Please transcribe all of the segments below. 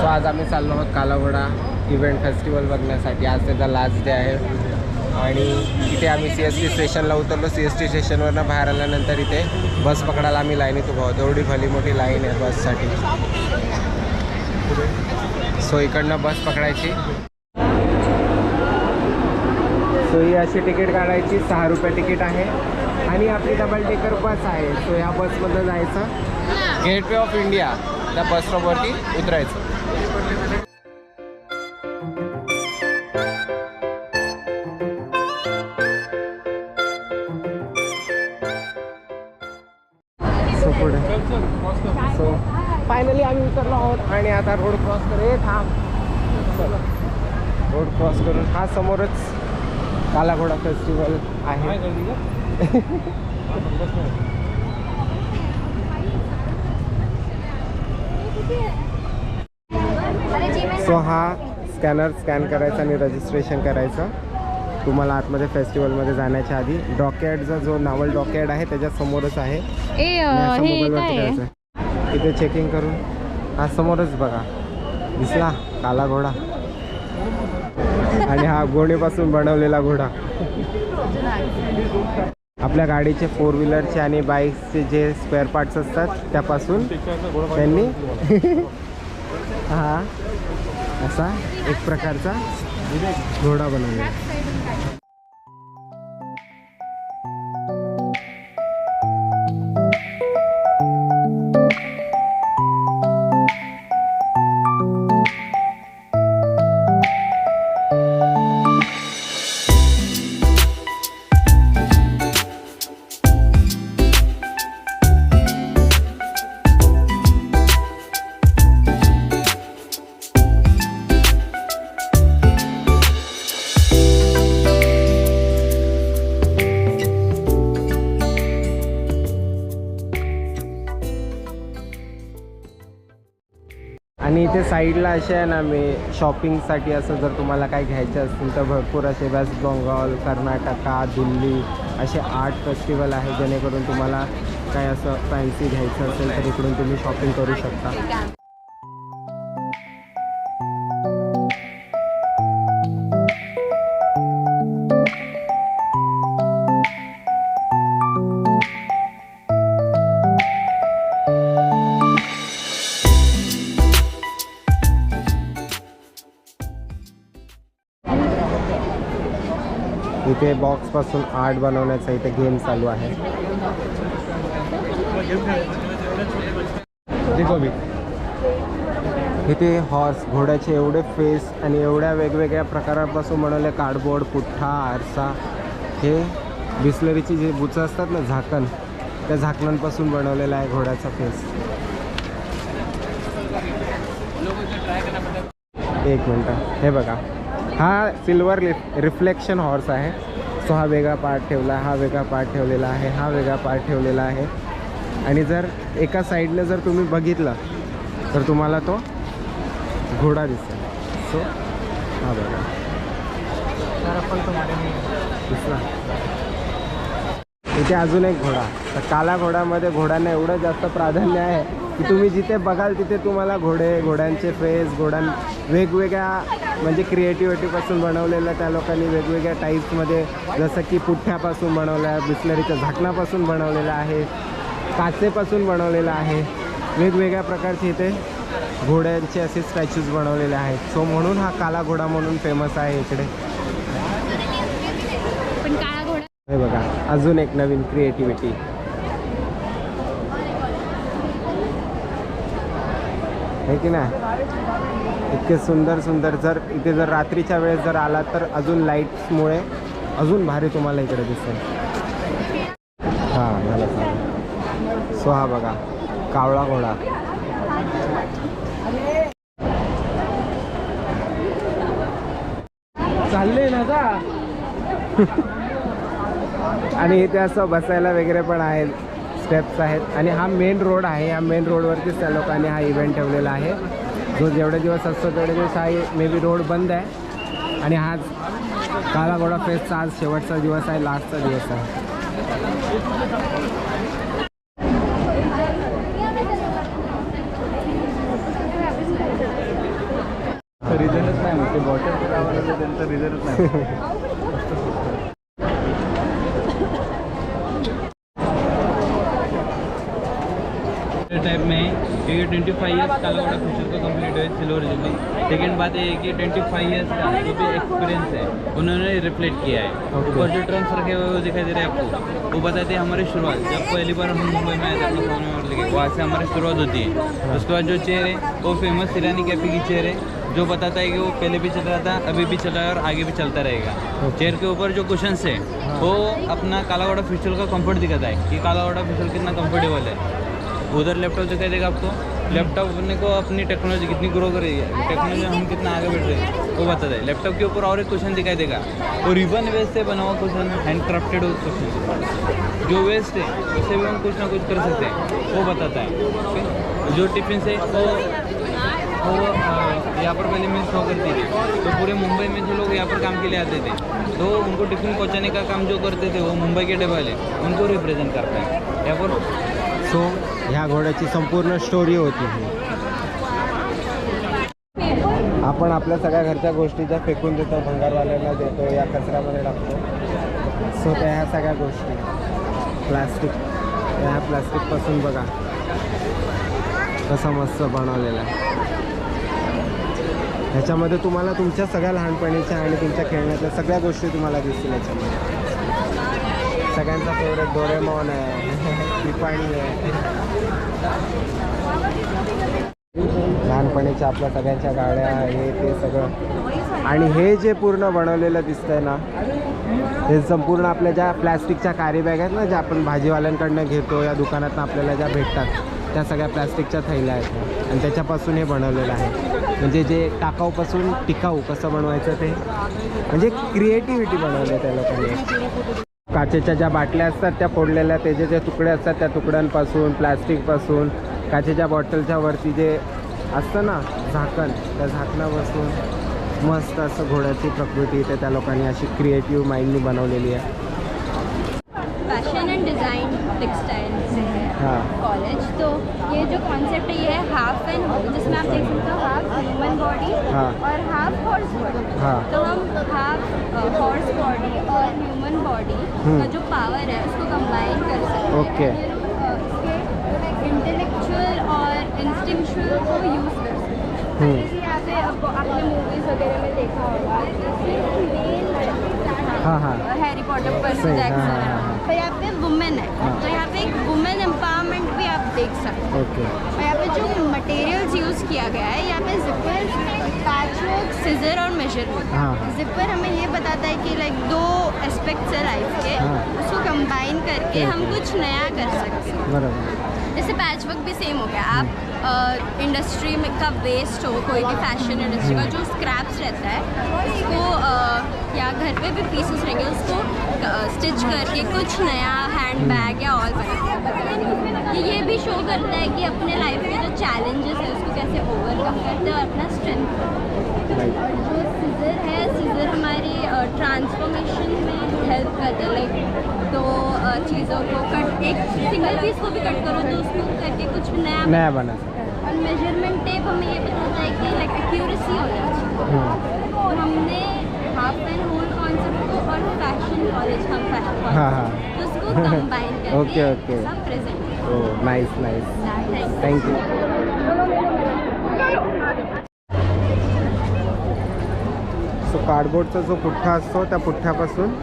So आज आम्ही चाललो आहोत कालावडा इव्हेंट फेस्टिवल बघण्यासाठी. आज त्याचा लास्ट डे आहे. आणि इथे आम्ही सी एस टी स्टेशनला उतरलो. सी एस टी स्टेशनवरनं बाहेर आल्यानंतर इथे बस पकडायला आम्ही लाईनीत उभा आहोत. एवढी भली मोठी लाईन आहे बससाठी सो इकडनं बस पकडायची. सो ही अशी तिकीट काढायची. सहा रुपये तिकीट आहे. आणि आपली डबल टेकर बस आहे. सो ह्या बसमधनं जायचं. गेटवे ऑफ इंडिया त्या बस स्टॉपवरती उतरायचं. सो फायनली आम्ही उतरलो आहोत आणि आता रोड क्रॉस करू हे थांब. रोड क्रॉस करून हा समोरच कालाघोडा फेस्टिवल आहे? सो हा स्कॅनर स्कॅन करायचा आणि रजिस्ट्रेशन करायचं. तुम्हाला आतमध्ये फेस्टिवलमध्ये जाण्याच्या आधी डॉकॅडचा जो नावल डॉकॅड आहे त्याच्या समोरच आहे. हे मोबाईलवरती? करायचं. इथे चेकिंग करून. हा समोरच बघा. दिसला? काला घोडा. आणि हा गोणीपासून बनवलेला घोडा. आपल्या गाडीचे फोर व्हीलरचे आणि बाईक्सचे जे स्पेअर पार्ट्स असतात त्यापासून त्यांनी हा. असा एक प्रकारचा घोडा बनवला आणि इथे साईडला असे आहे ना मी शॉपिंगसाठी असं जर तुम्हाला काय घ्यायचं असतील तर भरपूर असे वेस्ट बंगाल कर्नाटका दिल्ली असे आर्ट फेस्टिवल आहे जेणेकरून तुम्हाला काय असं फॅन्सी घ्यायचं असेल तर इकडून तुम्ही शॉपिंग करू शकता. इथे बॉक्सपासून आर्ट बनवण्याचा इथे गेम चालू आहे. देखो भी. इथे हॉर्स घोड्याचे एवढे फेस आणि एवढ्या वेगवेगळ्या प्रकारांपासून बनवले कार्डबोर्ड पुठ्ठा आरसा. हे बिस्लरीची जे बुचं असतात ना झाकण त्या झाकणांपासून बनवलेला आहे घोड्याचा फेस एक मिनटं. हे बघा. हा सिल्वर रिफ्लेक्शन हॉर्स आहे. सो हा वेगळा पार्ट ठेवला हा वेगळा पार्ट ठेवलेला आहे हा वेगळा पार्ट ठेवलेला आहे. आणि जर एका साईडनं जर तुम्ही बघितलं तर तुम्हाला तो घोडा दिसेल. सो हा बघा. दिसला? इथे अजून एक घोडा. तर काला घोड्यामध्ये घोड्यांना एवढं जास्त प्राधान्य आहे की तुम्ही जिथे बघाल तिथे तुम्हाला घोडे घोड्यांचे फेस घोड्यां वेगवेगळ्या म्हणजे क्रिएटिव्हिटीपासून बनवलेलं त्या लोकांनी वेगवेगळ्या टाईप्समध्ये जसं की पुठ्ठ्यापासून बनवलं आहे बिस्लरीच्या झाकणापासून बनवलेलं आहे काचेपासून बनवलेलं आहे वेगवेगळ्या प्रकारचे इथे घोड्यांचे असे स्टॅच्यूज बनवलेले आहेत. सो म्हणून हा काला घोडा म्हणून फेमस आहे इकडे. हे बघा. अजून एक नवीन क्रिएटिव्हिटी आहे की नाही? इतके सुंदर सुंदर जर इथे जर रात्रीच्या वेळेस जर आला तर अजून लाईट्समुळे अजून भारी तुम्हाला इकडे दिसेल. हां झालं सांग सो हा बघा कावळा घोडा. चालले ना का आणि इथे असं बसायला वगैरे पण आहेत स्टेप्स आहेत. आणि हा मेन रोड आहे. या मेन रोडवरतीच त्या लोकांनी हा इव्हेंट ठेवलेला आहे. जो जेवढे दिवस असतो तेवढे दिवस हा मे बी रोड बंद आहे. आणि हा काला घोडा फेस्टचा आज शेवटचा दिवस आहे लास्टचा दिवस आहे. रिझनच नाही मग ते लागलं त्यांचं रिझनच नाही. क्योंकि ट्वेंटी फाइव ईयर्स का कालावाड़ा फ्यूचर का कंप्लीट है सिल्वर जुबली सेकेंड बात ये है कि ट्वेंटी फाइव ईयर्स का जो भी एक्सपीरियंस है उन्होंने रिफ्लेक्ट किया है. ऊपर जो ट्रम्स रखे हुए वो दिखाई दे रहे हैं आपको। वो बताते हैं हमारी शुरुआत। जब पहली बार हम मुंबई में आए थे अपना सोने और लेके वहाँ से हमारी शुरुआत होती है। उसके बाद जो चेयर है वो फ़ेमस ईरानी कैफ़े की चेयर है जो बताता है कि वो पहले भी चल रहा था अभी भी चल रहा है और आगे भी चलता रहेगा. चेयर के ऊपर जो क्वेश्चन है वो अपना कालावाड़ा फ्यूचर का कंफर्ट दिखाता है कि कालावाड़ा फ्यूचर कितना कंफर्टेबल है। उधर लैपटॉप दिखाई देगा आपको। लैपटॉप अपने को अपनी टेक्नोलॉजी कितनी ग्रो कर रही है टेक्नोलॉजी हम कितना आगे बढ़ रहे हैं, वो बताता है लैपटॉप के ऊपर और एक क्वेश्चन दिखाई देगा। वो रिबन वेस्ट से बना हुआ क्वेश्चन हैंड क्राफ्टेड क्वेश्चन जो वेस्ट है उससे भी हम कुछ ना कुछ कर सकते हैं, वो बताता है? जो टिफ़िन से वो वो यहाँ पर पहले मिल शो करती थी। तो पूरे मुंबई में जो लोग यहाँ पर काम के लिए आते थे तो उनको टिफ़िन पहुँचाने का काम जो करते थे, वो मुंबई के डबल वाले, उनको रिप्रेजेंट करता है। यहाँ पर सो ह्या घोड्याची संपूर्ण स्टोरी होती. ही आपण आपल्या सगळ्या घरच्या गोष्टी ज्या फेकून देतो भंगारवाल्याला देतो या कचऱ्यामध्ये टाकतो. सो त्या ह्या सगळ्या गोष्टी. प्लास्टिक ह्या प्लास्टिकपासून बघा. कसं मस्त बनवलेलं ह्याच्यामध्ये तुम्हाला तुमच्या सगळ्या लहानपणीच्या आणि तुमच्या खेळण्यातल्या सगळ्या गोष्टी तुम्हाला दिसतील याच्यामध्ये सगळ्यांचा फेवरेट डोरेमॉन आहे. पिपाणी आहे. लहानपणीच्या आपल्या सगळ्यांच्या गाड्या हे ते सगळं. आणि हे जे पूर्ण बनवलेलं दिसतंय ना हे संपूर्ण आपल्या ज्या प्लॅस्टिकच्या कॅरी बॅग आहेत ना ज्या आपण भाजीवाल्यांकडनं घेतो या दुकानातनं आपल्याला ज्या भेटतात त्या सगळ्या प्लॅस्टिकच्या थैल्या आहेत. आणि त्याच्यापासून हे बनवलेलं आहे. म्हणजे जे टाकाऊपासून टिकाऊ कसं बनवायचं ते. म्हणजे क्रिएटिव्हिटी बनवली आहे त्या लोकांनी. काचेच्या ज्या बाटल्या असतात त्या फोडलेल्या त्याचे जे तुकडे असतात त्या तुकड्यांपासून प्लॅस्टिकपासून काचेच्या बॉटलच्या वरती जे असतं ना झाकण त्या झाकणापासून मस्त असं घोड्याची प्रकृती इथे त्या लोकांनी अशी क्रिएटिव्ह माइंडनी बनवलेली आहे. फैशन टेक्सटाइल से है. ये जो कॉन्सेप्ट है ये है हाफ़ एंड जिसमें आप देख सकते हो हाफ़ ह्यूमन बॉडी। और हाफ़ हॉर्स बॉडी। तो हम हाफ़ हॉर्स बॉडी और ह्यूमन बॉडी हम्म। का जो पावर है उसको कंबाइन कर सकते हैं ओके। इंटेलेक्चुअल और इंस्टिंक्चुअल को यूज़ कर सकते हैं हम्म। जैसे यहाँ पे आपने मूवीज़ वगैरह में देखा होगा हाँ हाँ हैरी पॉटर पर जैक्सन यहाँ पे वुमेन हाँ। तो यहाँ पे एक वुमेन एम्पावरमेंट भी आप देख सकते हैं। ओके। और यहाँ पे जो मटेरियल्स यूज़ किया गया है यहाँ पे जिपर पैचवर्क सिजर और मेज़रमेंट हाँ। जिपर हमें ये बताता है कि लाइक दो एस्पेक्ट्स है लाइफ के। हाँ। उसको कंबाइन करके हम कुछ नया कर सकते हैं। जैसे पैचवर्क भी सेम हो गया। आप इंडस्ट्री में का वेस्ट हो कोई भी फ़ैशन इंडस्ट्री का जो। स्क्रैप्स रहता है उसको अ, या घर पे भी पीसेस रहेंगे उसको स्टिच करके कुछ नया हैंड बैग या ऑल बना। ये ये भी शो करता है कि अपने लाइफ के जो चैलेंजेस है उसको कैसे ओवरकम करते हैं और अपना स्ट्रेंथ जो सीज़र है सीज़र हमारी ट्रांसफॉर्मेशन में हेल्प करते हैं लाइक दो चीज़ों को कट एक सिंगल पीस को भी कट करो तो उसको करके कुछ नया नया बना और मेज़रमेंट टेप हमें ये बताता है कि लाइक एक्यूरेसी होनी चाहिए. और हमने हाफ़ एंड होल कॉन्सेप्ट को और फ़ैशन कॉलेज हम फ़ैशन हाँ, हाँ. तो उसको कंबाइन करके ओके, ओके. सब प्रेजेंट हो nice nice thank thank you so कार्डबोर्डचा जो पुठ्ठा असतो त्या पुठ्ठ्यापासून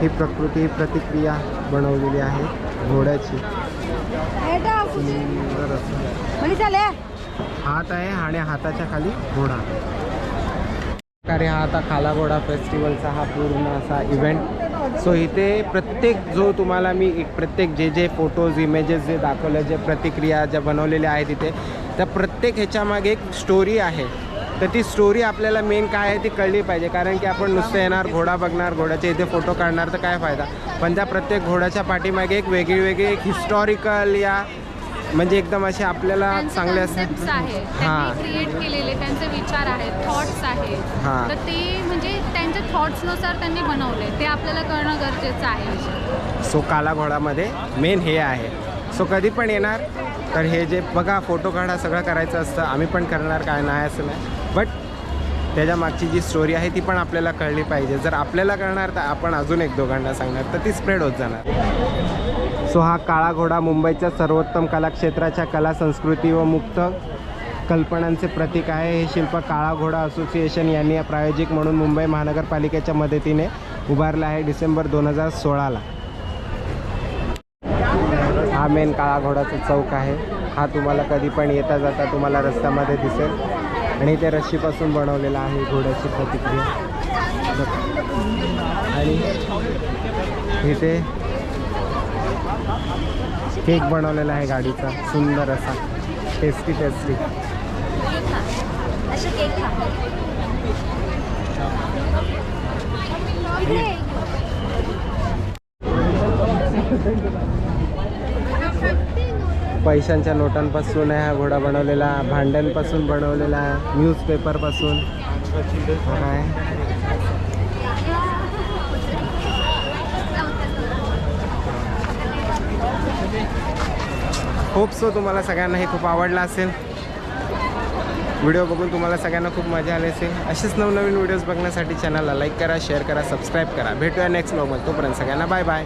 ही प्रकृती ही प्रतिक्रिया बनवलेली आहे घोड्याची. हात आहे आणि हाताच्या खाली घोडा. प्रकारे हा आता खाला घोडा फेस्टिवलचा हा पूर्ण असा इव्हेंट सो इथे प्रत्येक जो तुम्हाला मी एक प्रत्येक जे जे फोटोज इमेजेस जे दाखवले जे प्रतिक्रिया ज्या बनवलेल्या आहेत इथे त्या प्रत्येक ह्याच्यामागे एक स्टोरी आहे. तर ती स्टोरी आपल्याला मेन काय आहे ती कळली पाहिजे. कारण की आपण नुसतं येणार घोडा बघणार घोड्याचे इथे फोटो काढणार तर काय फायदा? पण त्या प्रत्येक घोड्याच्या पाठीमागे एक वेगळी वेगळी एक हिस्टॉरिकल या म्हणजे एकदम असे आपल्याला चांगले कॉन्सेप्ट्स आहे हां. त्यांनी क्रिएट केलेले त्यांचे विचार आहेत थॉट्स आहेत. हां. तर ते म्हणजे त्यांच्या थॉट्सनुसार त्यांनी बनवले. ते आपल्याला करणं गरजेचं आहे. सो काला घोडामध्ये मेन हे आहे. सो कधी पण येणार तर हे जे बघा फोटो काढा सगळं करायचं असतं. आम्ही पण करणार काय नाही असं नाही. बट त्याच्या मागची जी स्टोरी आहे ती पण आपल्याला कळली पाहिजे. जर आपल्याला कळणार तर आपण अजून एक दोघांना सांगणार तर ती स्प्रेड होत जाणार. सो हा काळा घोडा मुंबईच्या सर्वोत्तम कलाक्षेत्राच्या कला संस्कृती व मुक्त कल्पनांचे प्रतीक आहे. हे शिल्प काळा घोडा असोसिएशन यांनी या प्रायोजिक म्हणून मुंबई महानगरपालिकेच्या मदतीने उभारलं आहे डिसेंबर दोन हजार सोळाला. हा मेन काळा घोडाचा चौक आहे. हा तुम्हाला कधी पण येता जाता तुम्हाला रस्त्यामध्ये दिसेल. आणि ते रस्सीपासून बनवलेला आहे घोड्याची प्रतिक्रिया. आणि इथे केक बनवलेला आहे गाडीचा सुंदर असा. टेस्टी टेस्टी पैशांच्या नोटांपासून आहे हा घोडा बनवलेला भांड्यांपासून बनवलेला न्यूजपेपरपासून काय? होप सो तुम्हाला सगळ्यांना हे खूप आवडलं असेल. व्हिडिओ बघून तुम्हाला सगळ्यांना खूप मजा आली असेल. असेच नवनवीन व्हिडिओज बघण्यासाठी चॅनलला लाईक करा शेअर करा सबस्क्राईब करा. भेटूया नेक्स्ट ब्लॉगमध्ये तोपर्यंत सगळ्यांना बाय बाय